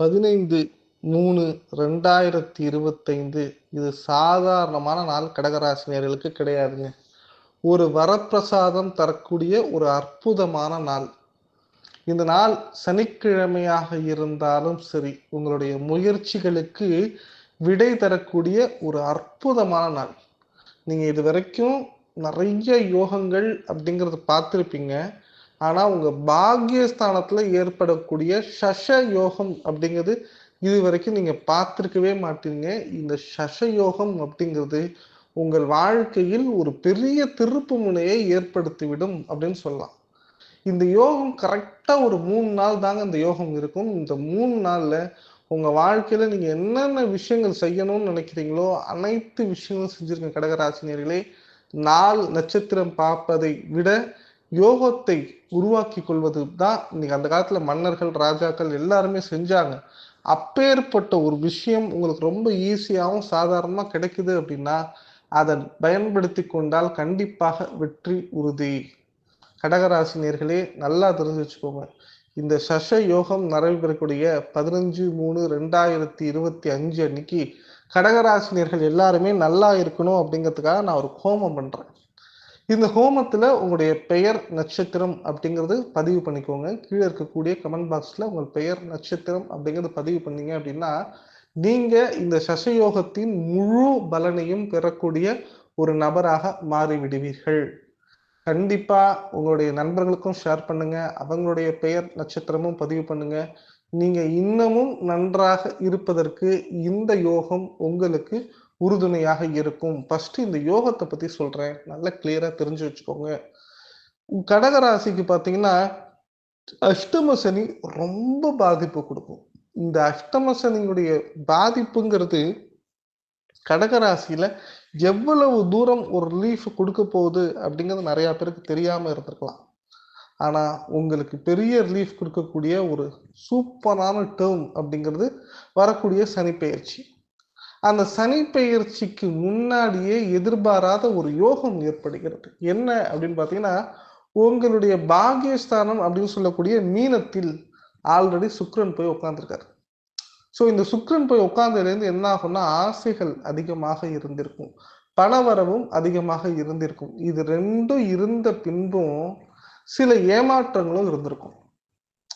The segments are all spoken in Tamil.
பதினைந்து மூணு ரெண்டாயிரத்தி இருபத்தைந்து இது சாதாரணமான நாள் கடகராசினியர்களுக்கு கிடையாதுங்க. ஒரு வரப்பிரசாதம் தரக்கூடிய ஒரு அற்புதமான நாள். இந்த நாள் சனிக்கிழமையாக இருந்தாலும் சரி உங்களுடைய முயற்சிகளுக்கு விடை தரக்கூடிய ஒரு அற்புதமான நாள். நீங்கள் இது வரைக்கும் நிறைய யோகங்கள் அப்படிங்கிறத பார்த்துருப்பீங்க. ஆனா உங்க பாக்யஸ்தானத்தில் ஏற்படக்கூடிய சஷ யோகம் அப்படிங்கிறது இது வரைக்கும் நீங்க பார்த்துருக்கவே மாட்டீங்க. இந்த சஷ யோகம் அப்படிங்கிறது உங்கள் வாழ்க்கையில் ஒரு பெரிய திருப்பு முனையை ஏற்படுத்திவிடும் அப்படின்னு சொல்லலாம். இந்த யோகம் கரெக்டா ஒரு மூணு நாள் தாங்க இந்த யோகம் இருக்கும். இந்த மூணு நாள்ல உங்க வாழ்க்கையில நீங்க என்னென்ன விஷயங்கள் செய்யணும்னு நினைக்கிறீங்களோ அனைத்து விஷயங்களும் செஞ்சிருக்க கடகராசினியர்களே நாள் நட்சத்திரம் பார்ப்பதை விட யோகத்தை உருவாக்கி கொள்வது தான் இன்னைக்கு அந்த காலத்துல மன்னர்கள் ராஜாக்கள் எல்லாருமே செஞ்சாங்க. அப்பேற்பட்ட ஒரு விஷயம் உங்களுக்கு ரொம்ப ஈஸியாகவும் சாதாரணமாக கிடைக்குது அப்படின்னா அதை பயன்படுத்தி கொண்டால் கண்டிப்பாக வெற்றி உறுதி. கடகராசினியர்களே நல்லா தெரிஞ்சு வச்சுக்கோங்க. இந்த சஷ யோகம் நடைபெறக்கூடிய பதினஞ்சு மூணு ரெண்டாயிரத்தி இருபத்தி அஞ்சு அன்னைக்கு கடகராசினியர்கள் எல்லாருமே நல்லா இருக்கணும் அப்படிங்கிறதுக்காக நான் ஒரு ஹோமம் பண்றேன். இந்த ஹோமத்தில் உங்களுடைய பெயர் நட்சத்திரம் அப்படிங்கிறது பதிவு பண்ணிக்கோங்க. கீழே இருக்கக்கூடிய கமெண்ட் பாக்ஸில் உங்கள் பெயர் நட்சத்திரம் அப்படிங்கிறது பதிவு பண்ணீங்க அப்படின்னா நீங்கள் இந்த சசயோகத்தின் முழு பலனையும் பெறக்கூடிய ஒரு நபராக மாறிவிடுவீர்கள். கண்டிப்பாக உங்களுடைய நண்பர்களுக்கும் ஷேர் பண்ணுங்கள் அவங்களுடைய பெயர் நட்சத்திரமும் பதிவு பண்ணுங்கள் நீங்கள் இன்னமும் நன்றாக இருப்பதற்கு இந்த யோகம் உங்களுக்கு உறுதுணையாக இருக்கும். ஃபர்ஸ்ட் இந்த யோகத்தை பத்தி சொல்றேன். நல்லா கிளியரா தெரிஞ்சு வச்சுக்கோங்க. கடகராசிக்கு பாத்தீங்கன்னா அஷ்டம சனி ரொம்ப பாதிப்பு கொடுக்கும். இந்த அஷ்டம சனியுடைய பாதிப்புங்கிறது கடகராசியில எவ்வளவு தூரம் ஒரு ரிலீஃப் கொடுக்க போகுது அப்படிங்கிறது நிறைய பேருக்கு தெரியாம இருந்திருக்கலாம். ஆனா உங்களுக்கு பெரிய ரிலீஃப் கொடுக்கக்கூடிய ஒரு சூப்பரான டேர்ம் அப்படிங்கிறது வரக்கூடிய சனி பெயர்ச்சி. அந்த சனி பெயர்ச்சிக்கு முன்னாடியே எதிர்பாராத ஒரு யோகம் ஏற்படுகிறது. என்ன அப்படின்னு பார்த்தீங்கன்னா உங்களுடைய பாகியஸ்தானம் அப்படின்னு சொல்லக்கூடிய மீனத்தில் ஆல்ரெடி சுக்ரன் போய் உட்காந்துருக்காரு ஸோ இந்த சுக்ரன் போய் உட்கார்ந்ததுலேருந்து என்ன ஆகும்னா ஆசைகள் அதிகமாக இருந்திருக்கும். பணவரவும் அதிகமாக இருந்திருக்கும். இது ரெண்டும் இருந்த பின்பும் சில ஏமாற்றங்களும் இருந்திருக்கும்.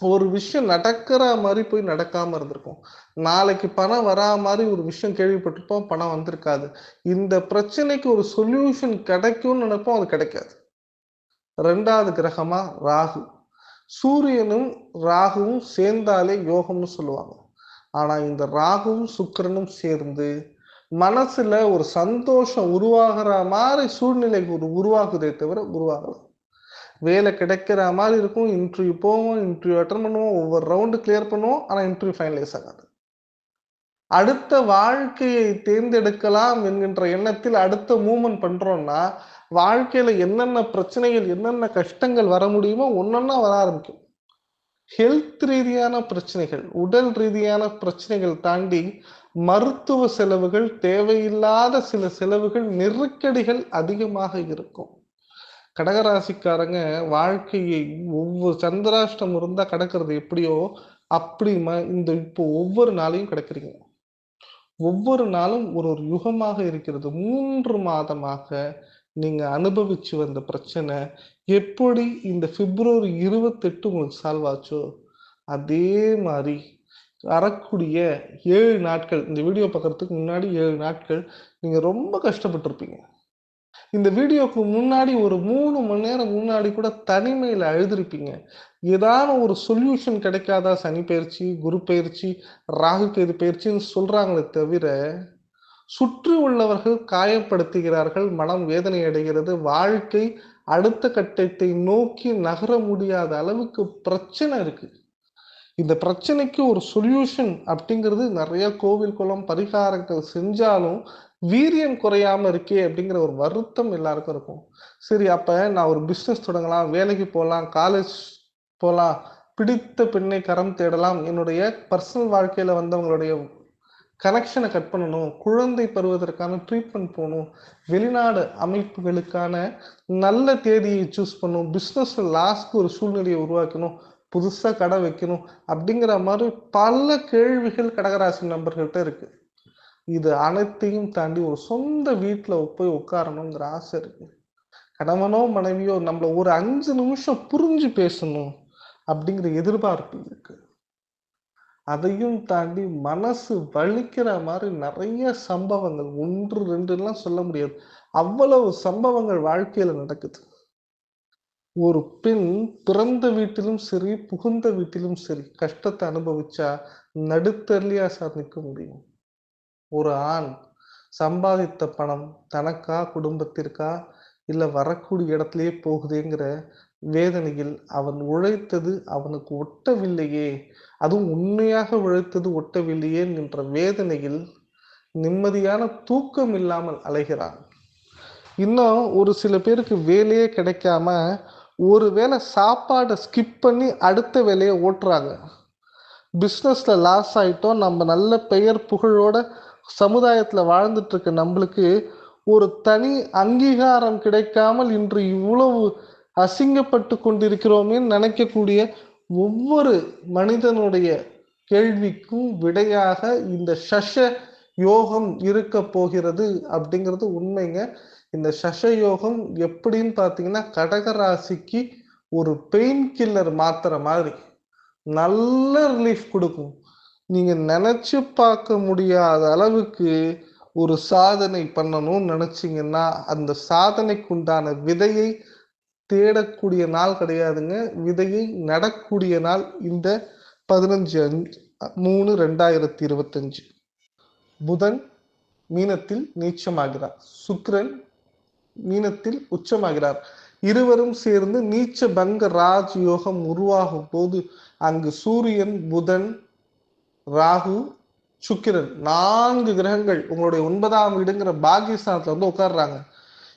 ஒரு விஷயம் நடக்கிற மாதிரி போய் நடக்காம இருந்திருக்கும். நாளைக்கு பணம் வரா மாதிரி ஒரு விஷயம் கேள்விப்பட்டிருப்போம் பணம் வந்திருக்காது. இந்த பிரச்சனைக்கு ஒரு சொல்யூஷன் கிடைக்கும்னு நினைப்போம் அது கிடைக்காது. ரெண்டாவது கிரகமா ராகு. சூரியனும் ராகுவும் சேர்ந்தாலே யோகம்னு சொல்லுவாங்க. ஆனா இந்த ராகுவும் சுக்கிரனும் சேர்ந்து மனசுல ஒரு சந்தோஷம் உருவாகிற மாதிரி சூழ்நிலைக்கு ஒரு உருவாகுதே தவிர உருவாகலாம் வேலை கிடைக்கிற மாதிரி இருக்கும். இன்டர்வியூ போவோம் இன்டர்வியூ அட்டன் பண்ணுவோம் ஒவ்வொரு ரவுண்டு கிளியர் பண்ணுவோம் ஆனால் இன்டர்வியூ ஃபைனலைஸ் ஆகாது. அடுத்த வாழ்க்கையை தேர்ந்தெடுக்கலாம் என்கின்ற எண்ணத்தில் அடுத்த மூமெண்ட் பண்ணுறோம்னா வாழ்க்கையில் என்னென்ன பிரச்சனைகள் என்னென்ன கஷ்டங்கள் வர முடியுமோ ஒன்றா வர ஆரம்பிக்கும். ஹெல்த் ரீதியான பிரச்சனைகள் உடல் ரீதியான பிரச்சனைகள் தாண்டி மருத்துவ செலவுகள் தேவையில்லாத சில செலவுகள் நெருக்கடிகள் அதிகமாக இருக்கும். கடகராசிக்காரங்க வாழ்க்கையை ஒவ்வொரு சந்திராஷ்டம் இருந்தா கடக்கிறது எப்படியோ அப்படி இந்த இப்போ ஒவ்வொரு நாளையும் கிடக்கிறீங்க. ஒவ்வொரு நாளும் ஒரு ஒரு யுகமாக இருக்கிறது. மூன்று மாதமாக நீங்க அனுபவிச்சு வந்த பிரச்சனை எப்படி இந்த பிப்ரவரி இருபத்தெட்டு உங்களுக்கு சால்வ் ஆச்சோ? அதே மாதிரி வரக்கூடிய ஏழு நாட்கள் இந்த வீடியோ பார்க்கறதுக்கு முன்னாடி ஏழு நாட்கள் நீங்க ரொம்ப கஷ்டப்பட்டிருப்பீங்க. இந்த வீடியோக்கு முன்னாடி ஒரு மூணு மணி நேரம் முன்னாடி கூட தனிமையில் அழுதுருப்பீங்க. ஏதாவது ஒரு சொல்யூஷன் கிடைக்காதா? சனி பயிற்சி குரு பயிற்சி ராகு கேது பயிற்சின்னு சொல்கிறாங்களே தவிர சுற்றி உள்ளவர்கள் காயப்படுத்துகிறார்கள் மனம் வேதனை அடைகிறது வாழ்க்கை அடுத்த கட்டத்தை நோக்கி நகர முடியாத அளவுக்கு பிரச்சனை இருக்குது இந்த பிரச்சனைக்கு ஒரு சொல்யூஷன் அப்படிங்கிறது நிறைய கோவில் குளம் பரிகாரங்கள் செஞ்சாலும் வீரியம் குறையாம இருக்கே அப்படிங்கிற ஒரு வருத்தம் எல்லாருக்கும் இருக்கும். சரி அப்ப நான் ஒரு பிஸ்னஸ் தொடங்கலாம் வேலைக்கு போகலாம் காலேஜ் போகலாம் பிடித்த பெண்ணை கரம் தேடலாம் என்னுடைய பர்சனல் வாழ்க்கையில வந்தவங்களுடைய கனெக்ஷனை கட் பண்ணணும் குழந்தை பருவதற்கான ட்ரீட்மெண்ட் போகணும் வெளிநாடு அமைப்புகளுக்கான நல்ல தேதியை சூஸ் பண்ணணும் பிஸ்னஸ் லாஸ்க்கு ஒரு சூழ்நிலையை உருவாக்கணும் புதுசாக கடை வைக்கணும் அப்படிங்கிற மாதிரி பல கேள்விகள் கடகராசி நண்பர்கள்ட்ட இருக்கு. இது அனைத்தையும் தாண்டி ஒரு சொந்த வீட்டில் போய் உட்காரணுங்கிற ஆசை இருக்கு. கணவனோ மனைவியோ நம்மளை ஒரு அஞ்சு நிமிஷம் புரிஞ்சு பேசணும் அப்படிங்கிற எதிர்பார்ப்பு இருக்கு. அதையும் தாண்டி மனசு வலிக்கிற மாதிரி நிறைய சம்பவங்கள் ஒன்று ரெண்டுலாம் சொல்ல முடியாது. அவ்வளவு சம்பவங்கள் வாழ்க்கையில நடக்குது. ஒரு பெண் பிறந்த வீட்டிலும் சரி புகுந்த வீட்டிலும் சரி கஷ்டத்தை அனுபவிச்சா நடுத்தரலியா சார் நிற்க முடியும். ஒரு ஆண் சம்பாதித்த பணம் தனக்கா குடும்பத்திற்கா இல்ல வரக்கூடிய இடத்துலயே போகுதுங்கிற வேதனையில் அவன் உழைத்தது அவனுக்கு ஒட்டவில்லையே. அதுவும் உண்மையாக உழைத்தது ஒட்டவில்லையே என்ற வேதனையில் நிம்மதியான தூக்கம் இல்லாமல் அலைகிறான். இன்னும் ஒரு சில பேருக்கு வேலையே கிடைக்காம ஒரு வேளை சாப்பாடை ஸ்கிப் பண்ணி அடுத்த வேலையை ஓட்டுறாங்க. பிஸ்னஸில் லாஸ் ஆகிட்டோம் நம்ம நல்ல பெயர் புகழோட சமுதாயத்தில் வாழ்ந்துட்டுருக்க நம்மளுக்கு ஒரு தனி அங்கீகாரம் கிடைக்காமல் இன்று இவ்வளவு அசிங்கப்பட்டு கொண்டிருக்கிறோமே நினைக்கக்கூடிய ஒவ்வொரு மனிதனுடைய கேள்விக்கும் விடையாக இந்த சஷ யோகம் இருக்க போகிறது அப்படிங்கிறது உண்மைங்க. இந்த சஷ யோகம் எப்படின்னு பார்த்தீங்கன்னா கடகராசிக்கு ஒரு பெயின் கில்லர் மாத்திர மாதிரி. நல்ல ரிலீஃப் கொடுக்கும். நீங்க நினைச்சு பார்க்க முடியாத அளவுக்கு ஒரு சாதனை பண்ணணும்னு நினைச்சிங்கன்னா அந்த சாதனைக்குண்டான விதையை தேடக்கூடிய நாள் கிடையாதுங்க. விதையை நடக்கூடிய நாள் இந்த பதினஞ்சு அஞ்சு மூணு ரெண்டாயிரத்தி இருபத்தஞ்சு. புதன் மீனத்தில் நீச்சமாகிறார். சுக்கிரன் மீனத்தில் உச்சமாகிறார். இருவரும் சேர்ந்து நீச்ச பங்க ராஜ் யோகம் உருவாகும் போது அங்கு சூரியன் புதன் ராகு சுக்கிரன் நான்கு கிரகங்கள் உங்களுடைய ஒன்பதாம் வீடுங்கிற பாகியஸ்தானத்துல வந்து உட்கார்றாங்க.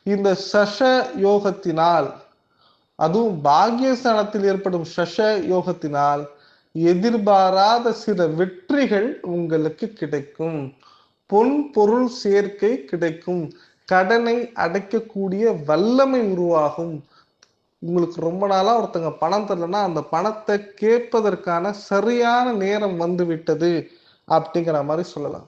இந்த சஷ யோகத்தினால் அதுவும் பாகியஸ்தானத்தில் ஏற்படும் சஷ யோகத்தினால் எதிர்பாராத சில வெற்றிகள் உங்களுக்கு கிடைக்கும். பொன் பொருள் சேர்க்கை கிடைக்கும். கடனை அடைக்கக்கூடிய வல்லமை உருவாகும். உங்களுக்கு ரொம்ப நாளாக ஒருத்தங்க பணம் தரலன்னா அந்த பணத்தை கேட்பதற்கான சரியான நேரம் வந்து விட்டது அப்படிங்கிற மாதிரி சொல்லலாம்.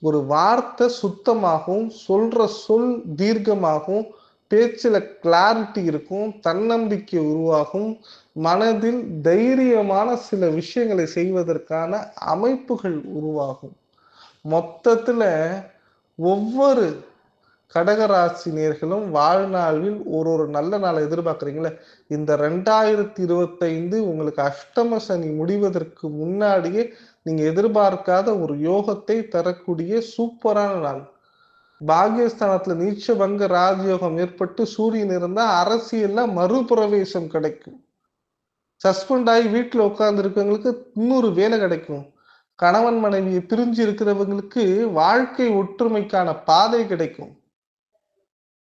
ஒரு வார்த்தை சுத்தமாகவும் சொல்ற சொல் தீர்க்கமாகவும் பேச்சில் கிளாரிட்டி இருக்கும் தன்னம்பிக்கை உருவாகும். மனதில் தைரியமான சில விஷயங்களை செய்வதற்கான அமைப்புகள் உருவாகும். மொத்தத்தில் ஒவ்வொரு கடகராசி நேர்களும் வாழ்நாளில் ஒரு ஒரு நல்ல நாளை எதிர்பார்க்குறீங்களே? இந்த ரெண்டாயிரத்தி இருபத்தைந்து உங்களுக்கு அஷ்டம சனி முடிவதற்கு முன்னாடியே நீங்கள் எதிர்பார்க்காத ஒரு யோகத்தை தரக்கூடிய சூப்பரான நாள். பாகியஸ்தானத்துல நீச்சபங்க ராஜயோகம் ஏற்பட்டு சூரியன் இருந்தால் அரசியல்ல மறுபிரவேசம் கிடைக்கும். சஸ்பெண்ட் ஆகி வீட்டில் உட்கார்ந்து இருக்கவங்களுக்கு இன்னொரு வேலை கிடைக்கும். கணவன் மனைவியை பிரிஞ்சு இருக்கிறவங்களுக்கு வாழ்க்கை ஒற்றுமைக்கான பாதை கிடைக்கும்.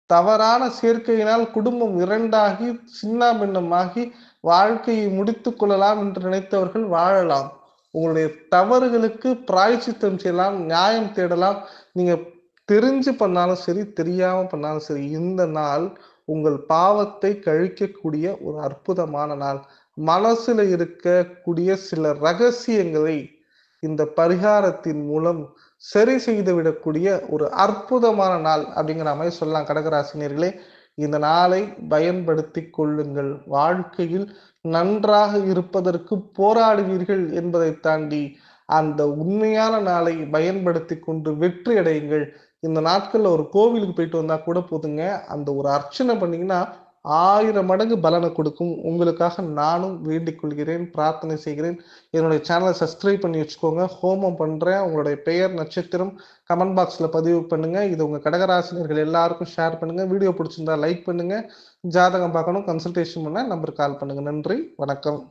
தவறான சேர்க்கையினால் குடும்பம் இரண்டாகி சின்ன பின்னமாகி வாழ்க்கையை முடித்து கொள்ளலாம் என்று நினைத்தவர்கள் வாழலாம். உங்களுடைய தவறுகளுக்கு பிராய்ச்சித்தம் செய்யலாம் நியாயம் தேடலாம். நீங்க தெரிஞ்சு பண்ணாலும் சரி தெரியாம பண்ணாலும் சரி இந்த நாள் உங்கள் பாவத்தை கழிக்கக்கூடிய ஒரு அற்புதமான நாள். மனசுல இருக்கக்கூடிய சில ரகசியங்களை இந்த பரிகாரத்தின் மூலம் சரி செய்து விடக்கூடிய ஒரு அற்புதமான நாள் அப்படிங்கிற மாதிரி சொல்லலாம். கடகராசினியர்களே இந்த நாளை பயன்படுத்தி கொள்ளுங்கள். வாழ்க்கையில் நன்றாக இருப்பதற்கு போராடுவீர்கள் என்பதை தாண்டி அந்த உண்மையான நாளை பயன்படுத்தி கொண்டு வெற்றி அடையுங்கள் இந்த நாட்கள்ல ஒரு கோவிலுக்கு போயிட்டு வந்தா கூட போதுங்க. அந்த ஒரு அர்ச்சனை பண்ணீங்கன்னா ஆயிரம் மடங்கு பலனை கொடுக்கும். உங்களுக்காக நானும் வேண்டிக் கொள்கிறேன் பிரார்த்தனை செய்கிறேன். என்னுடைய சேனலை சப்ஸ்கிரைப் பண்ணி வச்சுக்கோங்க. ஹோமம் பண்ணுறேன் உங்களுடைய பெயர் நட்சத்திரம் கமெண்ட் பாக்ஸில் பதிவு பண்ணுங்கள் இது உங்கள் கடகராசினியர்கள் எல்லாருக்கும் ஷேர் பண்ணுங்கள் வீடியோ பிடிச்சிருந்தா லைக் பண்ணுங்கள் ஜாதகம் பார்க்கணும் கன்சல்டேஷன் பண்ண நம்பர் கால் பண்ணுங்கள் நன்றி வணக்கம்.